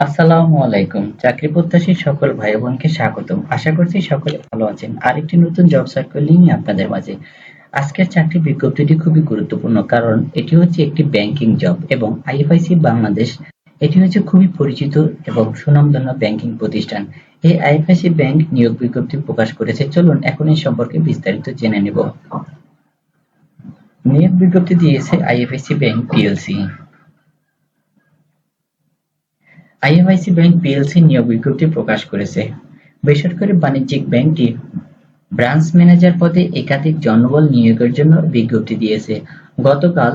আসসালামু আলাইকুম। চাকরি প্রত্যাশী সকল ভাই বোনকে স্বাগতম। আশা করছি সকলে ভালো আছেন। আরেকটি নতুন জব সার্কেল নিয়ে আপনাদের মাঝে। আজকের চাকরি বিজ্ঞপ্তিটি খুবই গুরুত্বপূর্ণ কারণ এটি হচ্ছে একটি ব্যাংকিং জব এবং আইএফআইসি বাংলাদেশ। এটি হচ্ছে খুবই পরিচিত এবং সুনামধন্য ব্যাংকিং প্রতিষ্ঠান। এই আইএফআইসি ব্যাংক নিয়োগ বিজ্ঞপ্তি প্রকাশ করেছে। চলুন এখন এই সম্পর্কে বিস্তারিত জেনে নেব। নিয়োগ বিজ্ঞপ্তি দিয়েছে IFIC bank PLC IFIC bank PLC নিয়োগ বিজ্ঞপ্তি প্রকাশ করেছে। বেসরকারি বাণিজ্যিক ব্যাংকটি ব্রাঞ্চ ম্যানেজার পদে একাধিক জনবল নিয়োগের জন্য বিজ্ঞপ্তি দিয়েছে। গতকাল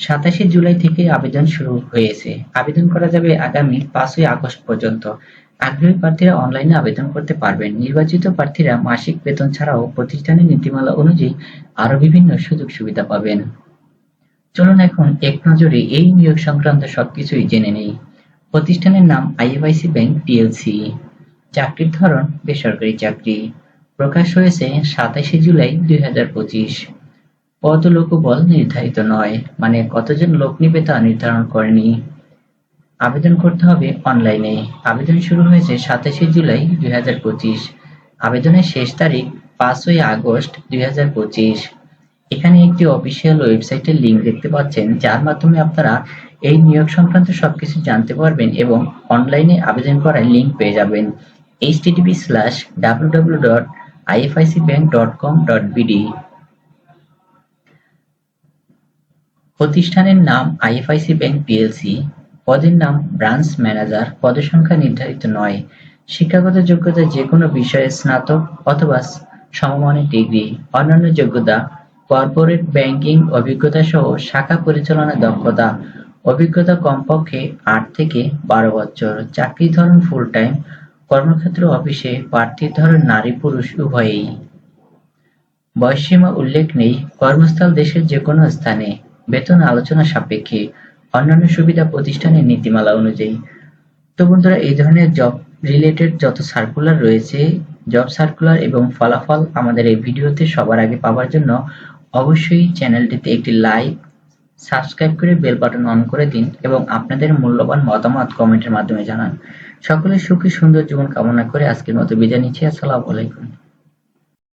সাতাশে জুলাই থেকে আবেদন শুরু হয়েছে। আবেদন করা যাবে আগামী পাঁচই আগস্ট পর্যন্ত। আগ্রহী প্রার্থীরা অনলাইনে আবেদন করতে পারবেন। নির্বাচিত প্রার্থীরা মাসিক বেতন ছাড়াও প্রতিষ্ঠানের নীতিমালা অনুযায়ী আরও বিভিন্ন সুযোগ সুবিধা পাবেন। চলুন এখন এক নজরে এই নিয়োগ সংক্রান্ত সবকিছুই জেনে নেই। প্রতিষ্ঠানের নাম আইএফআইসি ব্যাংক পিএলসি। চাকরির ধরন বেসরকারি চাকরি। প্রকাশ হয়েছে সাতাশে জুলাই দুই হাজার পঁচিশ। পদ ও লোকবল নির্ধারিত নয় মানে কতজন লোক নিবে তা নির্ধারণ করেনি। আবেদন করতে হবে অনলাইনে। আবেদন শুরু হয়েছে সাতাশে জুলাই দুই হাজার পঁচিশ। আবেদনের শেষ তারিখ পাঁচই আগস্ট দুই হাজার পঁচিশ। এখানে একটি অফিসিয়াল ওয়েবসাইটের লিঙ্ক দেখতে পাচ্ছেন, যার মাধ্যমে আপনারা এই নিয়োগ সংক্রান্ত সবকিছু জানতে পারবেন এবং অনলাইনে আবেদন করার লিংক পেয়ে যাবেন। http স্ল্যাশ www.ificbank.com.bd প্রতিষ্ঠানের নাম আইএফআইসি ব্যাংক পিএলসি পদের নাম ব্রাঞ্চ ম্যানেজার পদের সংখ্যা নির্ধারিত নয়। শিক্ষাগত যোগ্যতা যে কোনো বিষয়ে স্নাতক অথবা সমমানের ডিগ্রি, অন্যান্য যোগ্যতা, কর্পোরেট ব্যাংকিং অভিজ্ঞতা সহ শাখা পরিচালনা দক্ষতা অভিজ্ঞতা কমপক্ষে আট থেকে বারো বছর। চাকরি ধরন ফুল টাইম কর্মক্ষেত্র অফিসে প্রার্থীর ধরন নারী পুরুষ উভয়েই। বয়সসীমা উল্লেখ নেই। কর্মস্থল দেশের যে কোনো স্থানে। বেতন আলোচনা সাপেক্ষে। অন্যান্য সুবিধা প্রতিষ্ঠানের নীতিমালা অনুযায়ী। তো বন্ধুরা, এই ধরনের জব রিলেটেড যত সার্কুলার রয়েছে জব সার্কুলার এবং ফলাফল আমাদের এই ভিডিওতে সবার আগে পাওয়ার জন্য অবশ্যই চ্যানেলটিতে একটি লাইক সাবস্ক্রাইব করে বেল বাটন অন করে দিন এবং আপনাদের মূল্যবান মতামত কমেন্টের মাধ্যমে জানান। সকলের সুখী সুন্দর জীবন কামনা করে আজকের মতো বিদায় নিচ্ছি। আসসালামু আলাইকুম।